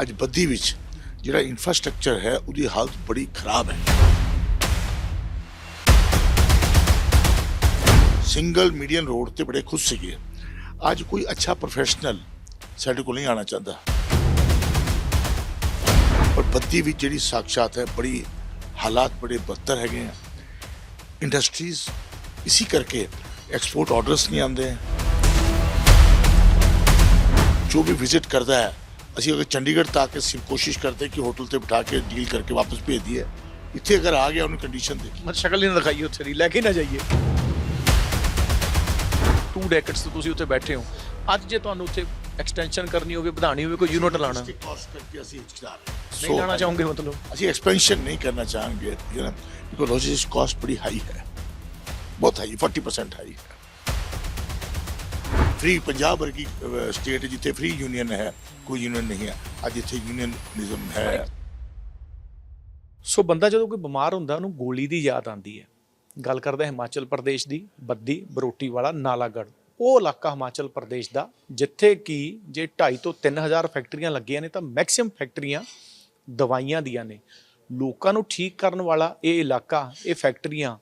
ਅੱਜ ਬੱਦੀ ਵਿੱਚ ਜਿਹੜਾ ਇਨਫਰਾਸਟ੍ਰਕਚਰ ਹੈ, ਉਹਦੀ ਹਾਲਤ ਬੜੀ ਖਰਾਬ ਹੈ। ਸਿੰਗਲ ਮੀਡੀਅਨ ਰੋਡ ਤੇ ਬੜੇ ਖੁਸ਼ ਸੀਗੇ। ਅੱਜ ਕੋਈ ਅੱਛਾ ਪ੍ਰੋਫੈਸ਼ਨਲ ਸਾਡੇ ਕੋਲ ਨਹੀਂ ਆਣਾ ਚਾਹੁੰਦਾ। ਪਰ ਬੱਦੀ ਵਿੱਚ ਜਿਹੜੀ ਸਾਖਸ਼ਾਤ ਹੈ, ਬੜੀ ਹਾਲਾਤ ਬੜੇ ਬਦਤਰ ਹੈਗੇ ਆ। ਇੰਡਸਟਰੀਜ਼ ਇਸੇ ਕਰਕੇ ਐਕਸਪੋਰਟ ਆਰਡਰਸ ਨਹੀਂ ਆਉਂਦੇ। ਜੋ ਵੀ ਵਿਜ਼ਿਟ ਕਰਦਾ ਹੈ ਅਸੀਂ ਅਗਰ ਚੰਡੀਗੜ੍ਹ ਤੱਕ ਅਸੀਂ ਕੋਸ਼ਿਸ਼ ਕਰਦੇ ਕਿ ਹੋਟਲ ਤੇ ਬਿਠਾ ਕੇ ਡੀਲ ਕਰਕੇ ਵਾਪਸ ਭੇਜ ਦਈਏ ਇੱਥੇ ਅਗਰ ਆ ਗਿਆ ਉਹਨੂੰ ਕੰਡੀਸ਼ਨ ਦੇਖੀ ਮਤ ਸ਼ਕਲ ਹੀ ਨਾ ਦਿਖਾਈ ਉੱਥੇ ਦੀ ਲੈ ਕੇ ਨਾ ਜਾਈਏ। 2 ਡੈਕੇਡਸ ਤੋਂ ਤੁਸੀਂ ਉੱਥੇ ਬੈਠੇ ਹੋ। ਅੱਜ ਜੇ ਤੁਹਾਨੂੰ ਉੱਥੇ ਐਕਸਟੈਂਸ਼ਨ ਕਰਨੀ ਹੋਵੇ ਵਧਾਣੀ ਹੋਵੇ ਕੋਈ ਯੂਨਿਟ ਲਾਣਾ ਨਹੀਂ। ਲਾਣਾ ਚਾਹੋਗੇ ਮਤਲਬ? ਅਸੀਂ ਐਕਸਪੈਂਸ਼ਨ ਨਹੀਂ ਕਰਨਾ ਚਾਹਾਂਗੇ ਯੂ نو ਬਿਕੋਜ਼ ਕਾਸਟ ਬੜੀ ਹਾਈ ਹੈ। ਬਹੁਤ ਹਾਈ 40% ਹਾਈ ਹੈ। ਫ੍ਰੀ ਪੰਜਾਬ ਵਰਗੀ ਸਟੇਟ ਜਿੱਥੇ ਫ੍ਰੀ ਯੂਨੀਅਨ ਹੈ, ਕੋਈ ਯੂਨੀਅਨ ਨਹੀਂ ਹੈ। ਅੱਜ ਇੱਥੇ ਯੂਨੀਅਨਿਜ਼ਮ ਹੈ। ਸੋ ਬੰਦਾ ਜਦੋਂ ਕੋਈ ਬਿਮਾਰ ਹੁੰਦਾ, ਉਹਨੂੰ ਗੋਲੀ ਦੀ ਯਾਦ ਆਉਂਦੀ ਹੈ। ਗੱਲ ਕਰਦਾ ਹਿਮਾਚਲ ਪ੍ਰਦੇਸ਼ ਦੀ, ਬੱਦੀ, ਬਰੋਟੀ ਵਾਲਾ ਨਾਲਾਗੜ ਉਹ ਇਲਾਕਾ ਹਿਮਾਚਲ ਪ੍ਰਦੇਸ਼ ਦਾ, ਜਿੱਥੇ ਕਿ ਜੇ 2.5 ਤੋਂ 3000 ਫੈਕਟਰੀਆਂ ਲੱਗੀਆਂ ਨੇ, ਤਾਂ ਮੈਕਸਿਮਮ ਫੈਕਟਰੀਆਂ ਦਵਾਈਆਂ ਦੀਆਂ ਨੇ। ਲੋਕਾਂ ਨੂੰ ਠੀਕ ਕਰਨ ਵਾਲਾ ਇਹ ਇਲਾਕਾ, ਇਹ ਫੈਕਟਰੀਆਂ,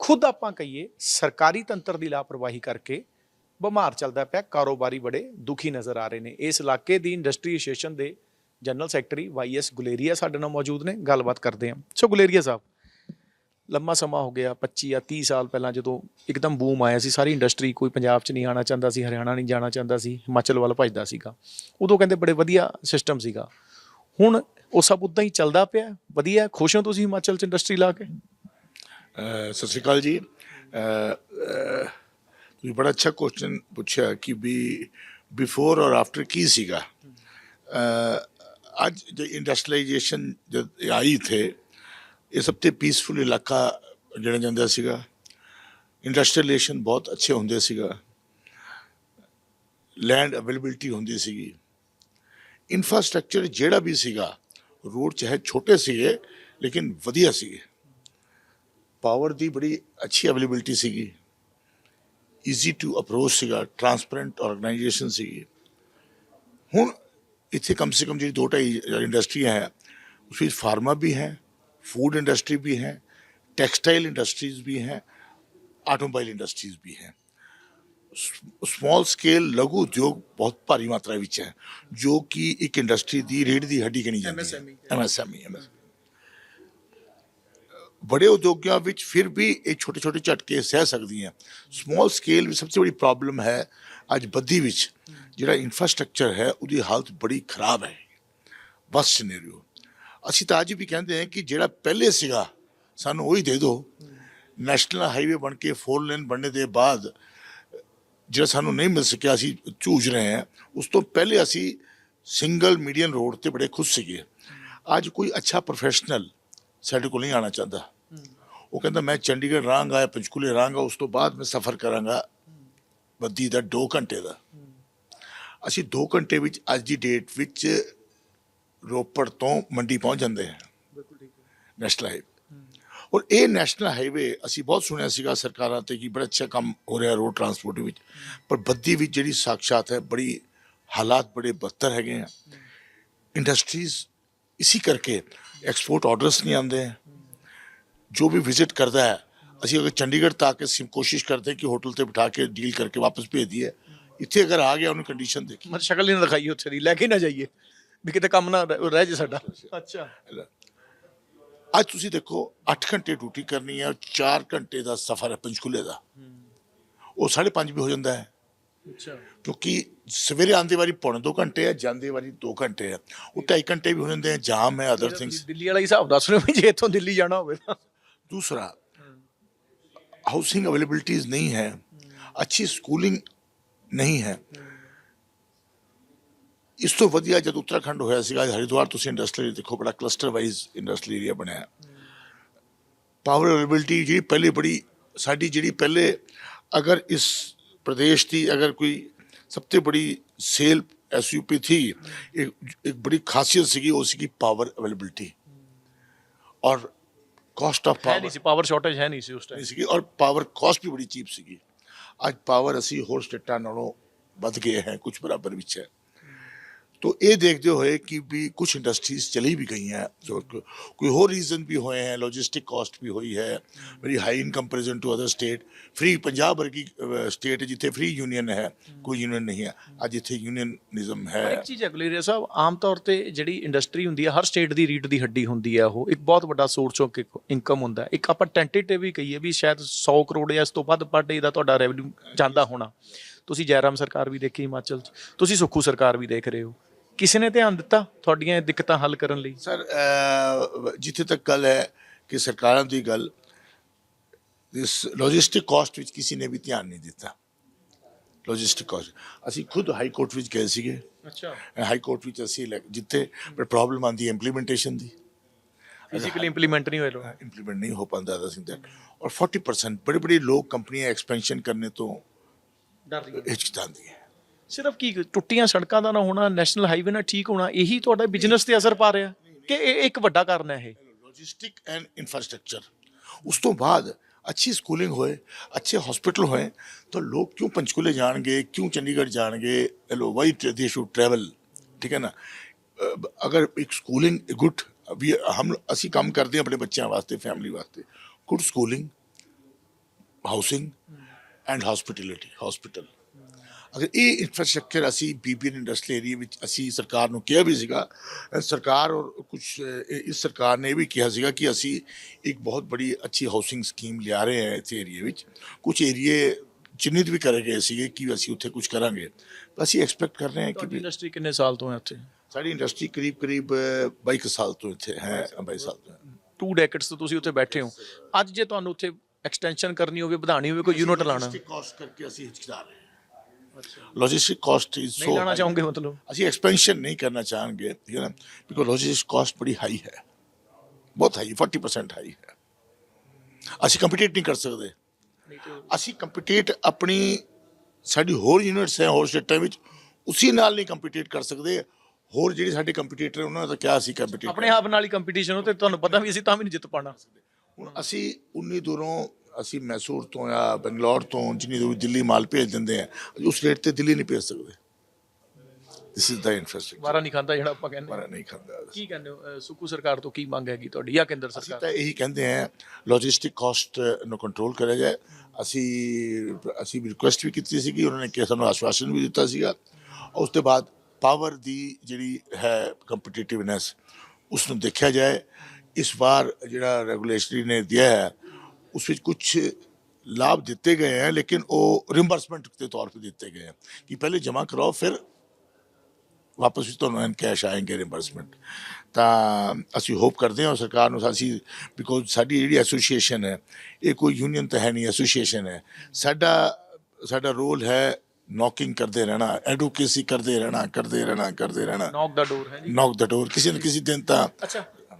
ਖੁਦ ਆਪਾਂ ਕਹੀਏ, ਸਰਕਾਰੀ ਤੰਤਰ ਦੀ ਲਾਪਰਵਾਹੀ ਕਰਕੇ ਬਿਮਾਰ ਚੱਲਦਾ ਪਿਆ, ਕਾਰੋਬਾਰੀ ਬੜੇ ਦੁਖੀ ਨਜ਼ਰ ਆ ਰਹੇ ਨੇ। ਇਸ ਇਲਾਕੇ ਦੀ ਇੰਡਸਟਰੀ ਐਸੋਸੀਏਸ਼ਨ ਦੇ general secretary Y S Guleria ਸਾਡੇ ਨਾਲ ਮੌਜੂਦ ਨੇ, ਗੱਲਬਾਤ ਕਰਦੇ ਹਾਂ। ਸੋ ਗੁਲੇਰੀਆ ਸਾਹਿਬ, ਲੰਮਾ ਸਮਾਂ ਹੋ ਗਿਆ 25 ਜਾਂ 30 ਸਾਲ ਪਹਿਲਾਂ ਜਦੋਂ ਇੱਕਦਮ ਬੂਮ ਆਇਆ ਸੀ, ਸਾਰੀ ਇੰਡਸਟਰੀ ਕੋਈ ਪੰਜਾਬ 'ਚ ਨਹੀਂ ਆਣਾ ਚਾਹੁੰਦਾ ਸੀ, ਹਰਿਆਣਾ ਨਹੀਂ ਜਾਣਾ ਚਾਹੁੰਦਾ ਸੀ, ਹਿਮਾਚਲ ਵੱਲ ਭੱਜਦਾ ਸੀਗਾ। ਉਦੋਂ ਕਹਿੰਦੇ ਬੜੇ ਵਧੀਆ ਸਿਸਟਮ ਸੀਗਾ। ਹੁਣ ਉਹ ਸਭ ਉਦਾਂ ਹੀ ਚੱਲਦਾ ਪਿਆ, ਵਧੀਆ, ਖੁਸ਼ ਹੋ ਤੁਸੀਂ ਹਿਮਾਚਲ 'ਚ ਇੰਡਸਟਰੀ ਲਾ ਕੇ? ਸਤਿ ਸ਼੍ਰੀ ਅਕਾਲ ਜੀ। ਅਹ, ਅਹ, ਤੁਸੀਂ ਬੜਾ ਅੱਛਾ ਕੁਐਸਚਨ ਪੁੱਛਿਆ ਕਿ ਵੀ ਬਿਫੋਰ ਔਰ ਆਫਟਰ ਕੀ ਸੀਗਾ ਅਹ, ਅੱਜ ਜੋ ਇੰਡਸਟਰੀਲਾਈਜੇਸ਼ਨ ਜਦ ਇਹ ਆਈ ਥੇ ਇਹ ਸਭ ਤੋਂ ਪੀਸਫੁਲ ਇਲਾਕਾ ਜਿਹੜਾ ਜਾਂਦਾ ਸੀਗਾ ਇੰਡਸਟਰੀਲਾਈਜੇਸ਼ਨ ਬਹੁਤ ਅੱਛੇ ਹੁੰਦੇ ਸੀਗਾ ਲੈਂਡ ਅਵੇਲੇਬਿਲਟੀ ਹੁੰਦੀ ਸੀਗੀ ਇਨਫਰਾਸਟ੍ਰਕਚਰ ਜਿਹੜਾ ਵੀ ਸੀਗਾ ਰੋਡ ਚਾਹੇ ਛੋਟੇ ਸੀਗੇ ਲੇਕਿਨ ਵਧੀਆ ਸੀਗੇ ਪਾਵਰ ਦੀ ਬੜੀ ਅੱਛੀ ਅਵੇਲੇਬਿਲਟੀ ਸੀਗੀ ਈਜ਼ੀ ਟੂ ਅਪਰੋਚ ਸੀਗਾ ਟਰਾਂਸਪੇਰੈਂਟ ਆਰਗੇਨਾਈਜੇਸ਼ਨ ਸੀਗੀ। ਹੁਣ ਇੱਥੇ ਕਮ ਸੇ ਕਮ ਜਿਹੜੀ ਦੋ ਢਾਈ ਇੰਡਸਟਰੀਆਂ ਹੈ ਉਸ ਵਿੱਚ ਫਾਰਮਾ ਵੀ ਹੈ ਫੂਡ ਇੰਡਸਟਰੀ ਵੀ ਹੈ ਟੈਕਸਟਾਈਲ ਇੰਡਸਟਰੀਜ਼ ਵੀ ਹੈ ਆਟੋਮੋਬਾਈਲ ਇੰਡਸਟਰੀਜ਼ ਵੀ ਹੈ। ਸਮਾਲ ਸਕੇਲ ਲਘੂ ਉਦਯੋਗ ਬਹੁਤ ਭਾਰੀ ਮਾਤਰਾ ਵਿੱਚ ਹੈ ਜੋ ਕਿ ਇੱਕ ਇੰਡਸਟਰੀ ਦੀ ਰੀੜ ਦੀ ਹੱਡੀ ਗਿਣੀ ਜਾਂਦੀ ਹੈ। ਐਮਐਸਐਮਈ ਐਮਐਸਐਮਈ ਬੜੇ ਉਦਯੋਗਾਂ ਵਿੱਚ ਫਿਰ ਵੀ ਇਹ ਛੋਟੇ ਛੋਟੇ ਝਟਕੇ ਸਹਿ ਸਕਦੀਆਂ। ਸਮਾਲ ਸਕੇਲ ਵਿੱਚ ਸਭ ਤੋਂ ਬੜੀ ਪ੍ਰੋਬਲਮ ਹੈ ਅੱਜ ਬੱਦੀ ਵਿੱਚ ਜਿਹੜਾ ਇਨਫਰਾਸਟ੍ਰਕਚਰ ਹੈ, ਉਹਦੀ ਹਾਲਤ ਬੜੀ ਖਰਾਬ ਹੈ। ਬਸ ਸਿਨੈਰੀਓ ਅਸੀਂ ਤਾਂ ਅੱਜ ਵੀ ਕਹਿੰਦੇ ਹਾਂ ਕਿ ਜਿਹੜਾ ਪਹਿਲੇ ਸੀਗਾ, ਸਾਨੂੰ ਉਹੀ ਦੇ ਦਿਓ। ਨੈਸ਼ਨਲ ਹਾਈਵੇ ਬਣ ਕੇ 4 ਲੇਨ ਬਣਨੇ ਦੇ ਬਾਅਦ ਜਿਹੜਾ ਸਾਨੂੰ ਨਹੀਂ ਮਿਲ ਸਕਿਆ, ਅਸੀਂ ਝੂਝ ਰਹੇ ਹਾਂ। ਉਸ ਤੋਂ ਪਹਿਲੇ ਅਸੀਂ ਸਿੰਗਲ ਮੀਡੀਅਨ ਰੋਡ ਤੇ ਬੜੇ ਖੁਸ਼ ਸੀਗੇ। ਅੱਜ ਕੋਈ ਅੱਛਾ ਪ੍ਰੋਫੈਸ਼ਨਲ ਸਾਡੇ ਕੋਲ ਨਹੀਂ ਆਣਾ ਚਾਹੁੰਦਾ। ਉਹ ਕਹਿੰਦਾ ਮੈਂ ਚੰਡੀਗੜ੍ਹ ਰਹਾਂਗਾ ਜਾਂ ਪੰਚਕੂਲੇ ਰਹਾਂਗਾ ਉਸ ਤੋਂ ਬਾਅਦ ਮੈਂ ਸਫ਼ਰ ਕਰਾਂਗਾ ਬੱਦੀ ਦਾ 2 ਘੰਟੇ ਦਾ। ਅਸੀਂ 2 ਘੰਟੇ ਵਿੱਚ ਅੱਜ ਦੀ ਡੇਟ ਵਿੱਚ ਰੋਪੜ ਤੋਂ ਮੰਡੀ ਪਹੁੰਚ ਜਾਂਦੇ ਹਾਂ। ਬਿਲਕੁਲ ਠੀਕ ਨੈਸ਼ਨਲ ਹਾਈਵੇ ਔਰ ਇਹ ਨੈਸ਼ਨਲ ਹਾਈਵੇ ਅਸੀਂ ਬਹੁਤ ਸੁਣਿਆ ਸੀਗਾ ਸਰਕਾਰਾਂ ਤੇ ਕਿ ਬੜਾ ਅੱਛਾ ਕੰਮ ਹੋ ਰਿਹਾ ਰੋਡ ਟਰਾਂਸਪੋਰਟ ਵਿੱਚ। ਪਰ ਬੱਦੀ ਵਿੱਚ ਜਿਹੜੀ ਸਾਖਸ਼ਾਤ ਹੈ ਬੜੀ ਹਾਲਾਤ ਬੜੇ ਬੱਤਰ ਹੈਗੇ ਆ। ਇੰਡਸਟਰੀਜ਼ ਇਸੇ ਕਰਕੇ ਐਕਸਪੋਰਟ ਆਰਡਰਸ ਨਹੀਂ ਆਉਂਦੇ। ਜੋ ਵੀ ਵਿਜ਼ਿਟ ਕਰਦਾ ਹੈ ਅਸੀਂ ਅਗਰ ਚੰਡੀਗੜ੍ਹ ਤੱਕ ਅਸੀਂ ਕੋਸ਼ਿਸ਼ ਕਰਦੇ ਕਿ ਹੋਟਲ ਤੇ ਬਿਠਾ ਕੇ ਡੀਲ ਕਰਕੇ ਵਾਪਸ ਭੇਜ ਦਈਏ। ਇੱਥੇ ਅਗਰ ਆ ਗਿਆ ਉਹਨੂੰ ਕੰਡੀਸ਼ਨ ਦੇਖੀ। ਮਤ ਸ਼ਕਲ ਹੀ ਨਾ ਦਿਖਾਈ ਉੱਥੇ ਦੀ ਲੈ ਕੇ ਨਾ ਜਾਈਏ। ਵੀ ਕਿਤੇ ਕੰਮ ਨਾ ਰਹਿ ਜੇ ਸਾਡਾ। ਅੱਛਾ। ਅੱਜ ਤੁਸੀਂ ਦੇਖੋ 8 ਘੰਟੇ ਡਿਊਟੀ ਕਰਨੀ ਹੈ 4 ਘੰਟੇ ਦਾ ਸਫ਼ਰ ਹੈ ਪੰਚਕੂਲੇ ਦਾ। ਉਹ 5:30 ਵੀ ਹੋ ਜਾਂਦਾ ਹੈ। ਅੱਛਾ। ਕਿਉਂਕਿ ਸਵੇਰੇ ਆਉਂਦੇ ਵਾਰੀ ਪੌਣੇ 2 ਘੰਟੇ ਹੈ ਜਾਂਦੇ ਵਾਰੀ 2 ਘੰਟੇ ਹੈ। ਉਹ 2.5 ਘੰਟੇ ਵੀ ਹੋ ਜਾਂਦੇ ਹੈ ਜਾਮ ਹੈ ਅਦਰ ਥਿੰਗਸ ਦਿੱਲੀ ਵਾਲਾ ਹੀ ਹਿਸਾਬ ਦੱਸ ਰਹੇ ਹੋ ਵੀ ਜੇ ਇੱਥੋਂ ਦਿੱਲੀ ਜਾਣਾ ਹੋਵੇ ਤਾਂ। دوسرا ہاؤسنگ اویلیبلٹیز نہیں ہے اچھی اسکولنگ نہیں ہے اس تو ودیا جب اترکھنڈ ہوا سا ہریدوار تھی انڈسٹری دیکھو بڑا کلسٹر وائز انڈسٹری ایریا بنیا پاور اویلیبلٹی جی پہلے بڑی ساری جی پہلے اگر اس پردیش کی اگر کوئی سب سے بڑی سیل ایس یو پی تھی ایک بڑی خاصیت سی وہ پاور اویلیبلٹی اور ਕਾਸਟ ਆਫ ਹੈ ਪਾਵਰ ਨਹੀਂ ਸੀ ਪਾਵਰ ਸ਼ਾਰਟੇਜ ਹੈ ਨਹੀਂ ਸੀ ਉਸ ਟਾਈਮ ਸੀਗੀ ਔਰ ਪਾਵਰ ਕਾਸਟ ਵੀ ਬੜੀ ਚੀਪ ਸੀਗੀ। ਅੱਜ ਪਾਵਰ ਅਸੀਂ ਹੋਰ ਸਟੇਟਾਂ ਨਾਲੋਂ ਵੱਧ ਗਏ ਹੈ ਕੁਝ ਬਰਾਬਰ ਵਿੱਚ ਹੈ। तो ये देखते हुए कि भी कुछ इंडस्ट्रीज चली भी गई हैं जो को- कोई और रीज़न भी हुए हैं लॉजिस्टिक कॉस्ट भी हुई है very high in comparison to other state free Punjab वर्गी state जिथे फ्री यूनियन है कोई यूनियन नहीं है ਅੱਜ ਇੱਥੇ ਯੂਨੀਅਨਿਜ਼ਮ ਹੈ ਇੱਕ ਚੀਜ਼ ਹੈ ਗੁਲੇਰੀਆ ਸਾਹਿਬ ਆਮ ਤੌਰ ਤੇ ਜਿਹੜੀ ਇੰਡਸਟਰੀ ਹੁੰਦੀ ਹੈ ਹਰ ਸਟੇਟ ਦੀ ਰੀਟ ਦੀ ਹੱਡੀ ਹੁੰਦੀ ਹੈ ਉਹ ਇੱਕ ਬਹੁਤ ਵੱਡਾ ਸੋਰਸ ਆਫ ਇਨਕਮ ਹੁੰਦਾ ਹੈ। ਇੱਕ ਆਪਾਂ ਟੈਂਟੇਟਿਵ ਵੀ ਕਹੀਏ ਵੀ ਸ਼ਾਇਦ 100 ਕਰੋੜ ਜਾਂ ਇਸ ਤੋਂ ਵੱਧ ਪਰ ਡੇ ਦਾ ਤੁਹਾਡਾ ਰੈਵਨਿਊ ਜਾਂਦਾ ਹੋਣਾ ਤੁਸੀਂ ਜੈਰਾਮ ਸਰਕਾਰ ਵੀ ਦੇਖੀ ਹਿਮਾਚਲ 'ਚ ਤੁਸੀਂ ਸੁੱਖੂ ਸਰਕਾਰ ਵੀ ਦੇਖ ਰਹੇ ਹੋ ਕਿਸੇ ਨੇ ਧਿਆਨ ਦਿੱਤਾ ਤੁਹਾਡੀਆਂ ਇਹ ਦਿੱਕਤਾਂ ਹੱਲ ਕਰਨ ਲਈ? ਸਰ ਜਿੱਥੇ ਤੱਕ ਗੱਲ ਹੈ ਕਿ ਸਰਕਾਰਾਂ ਦੀ ਗੱਲ ਇਸ ਲੌਜਿਸਟਿਕ ਕਾਸਟ ਵਿੱਚ ਕਿਸੇ ਨੇ ਵੀ ਧਿਆਨ ਨਹੀਂ ਦਿੱਤਾ। ਲੌਜਿਸਟਿਕ ਕਾਸਟ ਅਸੀਂ ਖੁਦ ਹਾਈ ਕੋਰਟ ਵਿੱਚ ਗਏ ਸੀਗੇ। ਅੱਛਾ। ਹਾਈ ਕੋਰਟ ਵਿੱਚ ਅਸੀਂ ਜਿੱਥੇ ਪਰ ਪ੍ਰੋਬਲਮ ਆਉਂਦੀ ਹੈ ਇੰਪਲੀਮੈਂਟੇਸ਼ਨ ਦੀ। ਫਿਜ਼ੀਕਲੀ ਇੰਪਲੀਮੈਂਟ ਨਹੀਂ ਹੋਏ ਲੋ ਇੰਪਲੀਮੈਂਟ ਨਹੀਂ ਹੋ ਪਾਉਂਦਾ ਦਾ ਸਿੰਘ ਔਰ 40% ਬੜੇ ਬੜੇ ਲੋਕ ਕੰਪਨੀਆਂ ਐਕਸਪੈਂਸ਼ਨ ਕਰਨੇ ਤੋਂ ਡਰ ਰਹੀ ਹੈ ਸਿਰਫ ਕੀ ਟੁੱਟੀਆਂ ਸੜਕਾਂ ਦਾ ਨਾ ਹੋਣਾ ਨੈਸ਼ਨਲ ਹਾਈਵੇ ਨਾ ਠੀਕ ਹੋਣਾ, ਇਹੀ ਤੁਹਾਡਾ ਬਿਜ਼ਨਸ ਤੇ ਅਸਰ ਪਾ ਰਿਹਾ? ਕਿ ਇਹ ਇੱਕ ਵੱਡਾ ਕਾਰਨ ਹੈ ਇਹ? ਲੌਜਿਸਟਿਕ ਐਂਡ ਇਨਫਰਾਸਟ੍ਰਕਚਰ ਉਸ ਤੋਂ ਬਾਅਦ ਅੱਛੀ ਸਕੂਲਿੰਗ ਹੋਏ, ਅੱਛੇ ਹਸਪੀਟਲ ਹੋਏ, ਤਾਂ ਲੋਕ ਕਿਉਂ ਪੰਚਕੂਲੇ ਜਾਣਗੇ, ਕਿਉਂ ਚੰਡੀਗੜ੍ਹ ਜਾਣਗੇ? ਲੋ ਵਾਈ ਦੇ ਸ਼ੁਡ ਟਰੈਵਲ ਠੀਕ ਹੈ ਨਾ? ਅਗਰ ਇੱਕ ਸਕੂਲਿੰਗ ਗੁੱਡ ਵੀ ਹਮ, ਅਸੀਂ ਕੰਮ ਕਰਦੇ ਹਾਂ ਆਪਣੇ ਬੱਚਿਆਂ ਵਾਸਤੇ ਫੈਮਿਲੀ ਵਾਸਤੇ। Good schooling housing and hospitality hospital ਅਗਰ ਇਹ ਇਨਫਰਾਸਟ੍ਰਕਚਰ ਅਸੀਂ ਬੀਬੀਐਨ ਇੰਡਸਟਰੀ ਏਰੀਆ ਵਿੱਚ ਅਸੀਂ ਸਰਕਾਰ ਨੂੰ ਕਿਹਾ ਵੀ ਸੀਗਾ ਸਰਕਾਰ ਔਰ ਕੁਝ ਇਸ ਸਰਕਾਰ ਨੇ ਵੀ ਕਿਹਾ ਸੀਗਾ ਕਿ ਅਸੀਂ ਇੱਕ ਬਹੁਤ ਬੜੀ ਅੱਛੀ ਹਾਊਸਿੰਗ ਸਕੀਮ ਲਿਆ ਰਹੇ ਹਾਂ ਇਸ ਏਰੀਆ ਵਿੱਚ। ਕੁਝ ਏਰੀਏ ਚਿੰਨ੍ਹਿਤ ਵੀ ਕਰੇ ਗਏ ਸੀਗੇ ਕਿ ਅਸੀਂ ਉੱਥੇ ਕੁਝ ਕਰਾਂਗੇ। ਅਸੀਂ ਐਕਸਪੈਕਟ ਕਰ ਰਹੇ ਹਾਂ ਕਿ ਇੰਡਸਟਰੀ ਕਿੰਨੇ ਸਾਲ ਤੋਂ ਹੈ ਉੱਥੇ ਸਾਡੀ ਇੰਡਸਟਰੀ ਕਰੀਬ ਕਰੀਬ 22 ਕੁ ਸਾਲ ਤੋਂ ਇੱਥੇ ਹੈ 22 ਸਾਲ ਤੋਂ। ਟੂ ਡੈਕੇਡਸ ਤੋਂ ਤੁਸੀਂ ਉੱਥੇ ਬੈਠੇ ਹੋ। ਅੱਜ ਜੇ ਤੁਹਾਨੂੰ ਉੱਥੇ ਐਕਸਟੈਂਸ਼ਨ ਕਰਨੀ ਹੋਵੇ ਵਧਾਣੀ ਹੋਵੇ ਕੋਈ ਯੂਨਿਟ ਲਾਣਾ cost ਕਰਕੇ ਅਸੀਂ ਹਿਚਕਦਾ ਰਹੇ ਕਾਸਟ ਇਜ਼ ਨਹੀਂ ਸੋ ਲਾਣਾ ਚਾਹੋਗੇ ਮਤਲਬ ਅਸੀਂ ਐਕਸਪੈਂਸ਼ਨ ਨਹੀਂ ਕਰਨਾ ਚਾਹਾਂਗੇ ਹੈ ਨਾ ਬਿਕੋਜ਼ ਲੌਜਿਸਟਿਕ ਕਾਸਟ ਬੜੀ ਹਾਈ ਹੈ ਬਹੁਤ ਹਾਈ 40% ਹਾਈ ਹੈ ਅਸੀਂ ਕੰਪੀਟੀਟ ਨਹੀਂ ਕਰ ਸਕਦੇ ਅਸੀਂ ਕੰਪੀਟੀਟ ਆਪਣੀ ਸਾਡੀ ਹੋਰ ਯੂਨਿਟਸ ਹੈ ਹੋਰ ਸਟੇਟਾਂ ਵਿੱਚ ਉਸੇ ਨਾਲ ਨਹੀਂ ਕੰਪੀਟੀਟ ਕਰ ਸਕਦੇ ਹੋਰ ਜਿਹੜੇ ਸਾਡੇ ਕੰਪੀਟੀਟਰ ਉਹਨਾਂ ਦਾ ਕਿਆ ਅਸੀਂ ਕੰਪੀਟੀਟ ਆਪਣੇ ਆਪ ਨਾਲ ਹੀ ਕੰਪੀਟੀਸ਼ਨ ਹੋ ਤੇ ਤੁਹਾਨੂੰ ਪਤਾ ਵੀ ਅਸੀਂ ਤਾਂ ਵੀ ਨਹੀਂ ਜਿੱਤ ਪਾਣਾ ਹੁਣ ਅਸੀਂ ਉਨੀ ਦੂਰੋਂ ਅਸੀਂ ਮੈਸੂਰ ਤੋਂ ਜਾਂ ਬੰਗਲੌਰ ਤੋਂ ਜਿੰਨੀ ਦੂਰ ਦਿੱਲੀ ਮਾਲ ਭੇਜ ਦਿੰਦੇ ਆ ਉਸ ਰੇਟ ਤੇ ਦਿੱਲੀ ਨਹੀਂ ਭੇਜ ਸਕਦੇ ਦਿਸ ਇਜ਼ ਦਾ ਇਨਫਰਾਸਟ੍ਰਕਚਰ ਵਾਰਾ ਨਹੀਂ ਖਾਂਦਾ ਜਿਹੜਾ ਆਪਾਂ ਕਹਿੰਦੇ ਮਾਰਾ ਨਹੀਂ ਖਾਂਦਾ ਕੀ ਕਹਿੰਦੇ ਹੋ ਅਹ ਸੁੱਕੂ ਸਰਕਾਰ ਤੋਂ ਕੀ ਮੰਗ ਹੈਗੀ ਤੁਹਾਡੀ ਜਾਂ ਕੇਂਦਰ ਅਸੀਂ ਸਰਕਾਰ ਤਾਂ ਇਹੀ ਕਹਿੰਦੇ ਹਾਂ ਲੌਜਿਸਟਿਕ ਕਾਸਟ ਨੂੰ ਕੰਟਰੋਲ ਕਰਿਆ ਜਾਏ ਅਸੀਂ ਅਸੀਂ ਵੀ ਰਿਕੁਐਸਟ ਵੀ ਕੀਤੀ ਸੀਗੀ ਉਹਨਾਂ ਨੇ ਕਿਹਾ ਸਾਨੂੰ ਆਸ਼ਵਾਸਨ ਵੀ ਦਿੱਤਾ ਸੀਗਾ ਉਸ ਤੋਂ ਬਾਅਦ ਪਾਵਰ ਦੀ ਜਿਹੜੀ ਹੈ ਕੰਪੀਟੀਟਿਵਨੈਸ ਉਸ ਨੂੰ ਦੇਖਿਆ ਜਾਏ ਇਸ ਵਾਰ ਜਿਹੜਾ ਰੈਗੂਲੇਟਰੀ ਨੇ ਦਿਆ ਹੈ اس وچ کچھ لاب دیتے گئے ہیں لیکن وہ ریمبرسمنٹ کے طور پہ دیتے گئے ہیں۔ کہ پہلے جمع کراؤ پھر واپس بھی کیش آئیں گے ریمبرسمنٹ تا اسی ہوپ کرتے ہوں سکار بیکوز ساری جی ایسوسیشن ہے ایک کوئی یونیئن تو ہے نہیں ایسوسی ہے۔ رول ہے نوکنگ کرتے رہنا ایڈوکیسی کرتے رہنا کرتے رہنا کرتے رہنا۔ کسی نہ کسی دن تا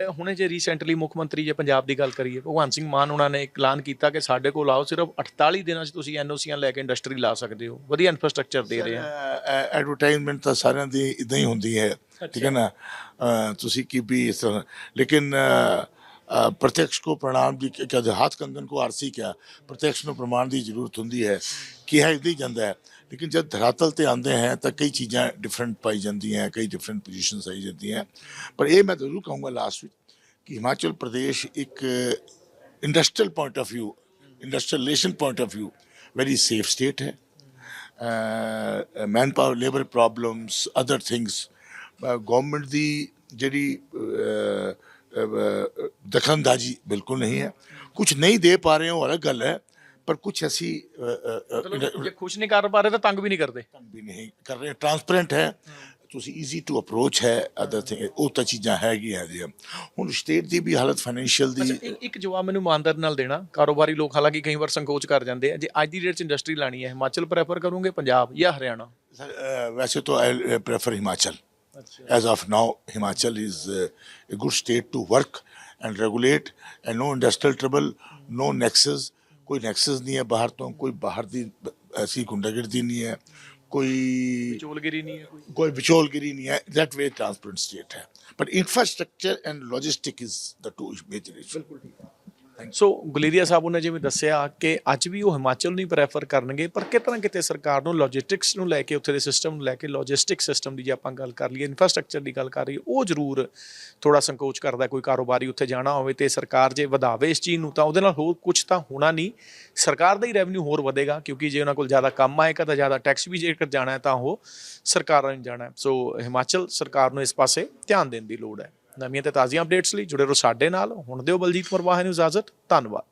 ਹੁਣੇ ਜੇ ਰੀਸੈਂਟਲੀ ਮੁੱਖ ਮੰਤਰੀ ਜੇ ਪੰਜਾਬ ਦੀ ਗੱਲ ਕਰੀਏ ਭਗਵੰਤ ਸਿੰਘ ਮਾਨ ਉਹਨਾਂ ਨੇ ਐਲਾਨ ਕੀਤਾ ਕਿ ਸਾਡੇ ਕੋਲ ਆਓ ਸਿਰਫ 48 ਦਿਨਾਂ 'ਚ ਤੁਸੀਂ ਐਨਓਸੀਆਂ ਲੈ ਕੇ ਇੰਡਸਟਰੀ ਲਾ ਸਕਦੇ ਹੋ। ਵਧੀਆ ਇਨਫਰਾਸਟ੍ਰਕਚਰ ਦੇ ਰਹੇ ਆ। ਐਡਵਰਟਾਈਜ਼ਮੈਂਟ ਤਾਂ ਸਾਰਿਆਂ ਦੀ ਇਦਾਂ ਹੀ ਹੁੰਦੀ ਹੈ। ਠੀਕ ਹੈ ਨਾ? ਤੁਸੀਂ ਕੀ ਵੀ ਇਸ ਤਰ੍ਹਾਂ ਲੇਕਿਨ प्रत्यक्ष ਕੋ प्रणाम ਦੀ क्या हाथ कंगन को आरसी क्या प्रत्यक्ष ਨੂੰ ਪ੍ਰਮਾਣ ਦੀ ਜ਼ਰੂਰਤ ਹੁੰਦੀ ਹੈ। ਕਿਹਾ ਹੀ ਜਾਂਦਾ ਹੈ। ਲੇਕਿਨ ਜਦ ਧਰਾਤਲ ਤੇ ਆਉਂਦੇ हैं ਤਾਂ ਕਈ ਚੀਜ਼ਾਂ ਡਿਫਰੈਂਟ ਪਾਈ ਜਾਂਦੀਆਂ ਕਈ ਡਿਫਰੈਂਟ ਪੋਜੀਸ਼ਨਸ ਆਈ ਜਾਂਦੀਆਂ ਪਰ ਇਹ ਮੈਂ ਜ਼ਰੂਰ ਕਹੂੰਗਾ ਲਾਸਟ ਵਿੱਚ ਕਿ ਹਿਮਾਚਲ ਪ੍ਰਦੇਸ਼ ਇੱਕ industrial point of View industrial relation point of View very safe state ਹੈ uh, manpower labor problems other things government ਦੀ ਜਿਹੜੀ ਅਹ, ਅਹ, ਦਖਲਅੰਦਾਜ਼ੀ ਬਿਲਕੁਲ ਨਹੀਂ ਹੈ ਕੁਝ ਨਹੀਂ ਦੇ ਪਾ ਰਹੇ ਹੋ ਅਲੱਗ ਗੱਲ ਹੈ ਪਰ ਕੁਝ ਅਸੀਂ ਜੇ ਖੁਸ਼ ਨਹੀਂ ਕਰ ਪਾ ਰਹੇ ਤਾਂ ਤੰਗ ਵੀ ਨਹੀਂ ਕਰਦੇ। ਤੰਗ ਵੀ ਨਹੀਂ ਕਰ ਰਹੇ ਟ੍ਰਾਂਸਪੇਰੈਂਟ ਹੈ। ਤੁਸੀਂ ਈਜ਼ੀ ਟੂ ਅਪਰੋਚ ਹੈ ਅਦਰ ਥਿੰਗ ਉਹ ਤਾਂ ਚੀਜ਼ਾਂ ਹੈਗੀਆਂ ਜੀ ਹੁਣ ਸਟੇਟ ਦੀ ਵੀ ਹਾਲਤ ਫਾਈਨੈਂਸ਼ੀਅਲ ਦੀ ਇੱਕ ਜਵਾਬ ਮੈਨੂੰ ਇਮਾਨਦਾਰ ਨਾਲ ਦੇਣਾ। ਕਾਰੋਬਾਰੀ ਲੋਕ ਹਾਲਾਂਕਿ ਕਈ ਵਾਰ ਸੰਕੋਚ ਕਰ ਜਾਂਦੇ ਆ। ਜੇ ਅੱਜ ਦੀ ਡੇਟ 'ਚ ਇੰਡਸਟਰੀ ਲਾਣੀ ਹੈ ਹਿਮਾਚਲ ਪ੍ਰੈਫਰ ਕਰੋਗੇ ਪੰਜਾਬ ਜਾਂ ਹਰਿਆਣਾ? ਵੈਸੇ ਤਾਂ I prefer Himachal. As of now Himachal is a good state to work and regulate and no industrial trouble no nexus ਕੋਈ nexus ਨਹੀਂ ਹੈ ਬਾਹਰ ਤੋਂ ਕੋਈ ਬਾਹਰ ਦੀ ਐਸੀ ਗੁੰਡਾਗਰਦੀ ਨਹੀਂ ਹੈ ਕੋਈ ਚੋਲਗਿਰੀ ਨਹੀਂ ਹੈ ਕੋਈ ਵਿਚੋਲਗਿਰੀ ਨਹੀਂ ਹੈ that way transparent state ਹੈ but infrastructure and logistic is the two major issues ਬਿਲਕੁਲ ਠੀਕ ਸੋ ਗੁਲੇਰੀਆ ਸਾਹਿਬ ਨੇ ਜਿਵੇਂ ਦੱਸਿਆ ਕਿ ਅੱਜ ਵੀ ਉਹ ਹਿਮਾਚਲ ਨੂੰ ਹੀ ਪ੍ਰੈਫਰ ਕਰਨਗੇ, ਪਰ ਕਿਤੇ ਨਾ ਕਿਤੇ ਸਰਕਾਰ ਨੂੰ ਲੌਜਿਸਟਿਕਸ ਨੂੰ ਲੈ ਕੇ, ਉੱਥੇ ਦੇ ਸਿਸਟਮ ਨੂੰ ਲੈ ਕੇ ਲੌਜਿਸਟਿਕ ਸਿਸਟਮ ਦੀ ਜੇ ਆਪਾਂ ਗੱਲ ਕਰ ਲਈਏ ਇਨਫਰਾਸਟ੍ਰਕਚਰ ਦੀ ਗੱਲ ਕਰ ਲਈਏ, ਉਹ ਜ਼ਰੂਰ ਥੋੜਾ ਸੰਕੋਚ ਕਰਦਾ ਕੋਈ ਕਾਰੋਬਾਰੀ ਉੱਥੇ ਜਾਣਾ ਹੋਵੇ ਤੇ ਸਰਕਾਰ ਜੇ ਵਧਾਵੇ ਇਸ ਚੀਜ਼ ਨੂੰ, ਤਾਂ ਉਹਦੇ ਨਾਲ ਹੋਰ ਕੁਝ ਤਾਂ ਹੋਣਾ ਨਹੀਂ। ਸਰਕਾਰ ਦਾ ਹੀ ਰੈਵਨਿਊ ਹੋਰ ਵਧੇਗਾ, ਕਿਉਂਕਿ ਜੇ ਉਹਨਾਂ ਕੋਲ ਜ਼ਿਆਦਾ ਕੰਮ ਆਏਗਾ ਤਾਂ ਜ਼ਿਆਦਾ ਟੈਕਸ ਵੀ ਜੇਕਰ ਜਾਣਾ ਹੈ ਤਾਂ ਉਹ ਸਰਕਾਰਾਂ ਨੂੰ ਜਾਣਾ ਸੋ ਹਿਮਾਚਲ ਸਰਕਾਰ ਨੂੰ ਇਸ ਪਾਸੇ ਧਿਆਨ ਦੇਣ ਦੀ ਲੋੜ ਹੈ। ਨਵੀਆਂ ਤੇ ਤਾਜ਼ੀਆਂ ਅਪਡੇਟਸ ਲਈ ਜੁੜੇ ਰਹੋ ਸਾਡੇ ਨਾਲ। ਹੁਣ ਦਿਓ ਬਲਜੀਤ ਮਰਵਾਹਾ ਨੂੰ ਇਜਾਜ਼ਤ ਧੰਨਵਾਦ।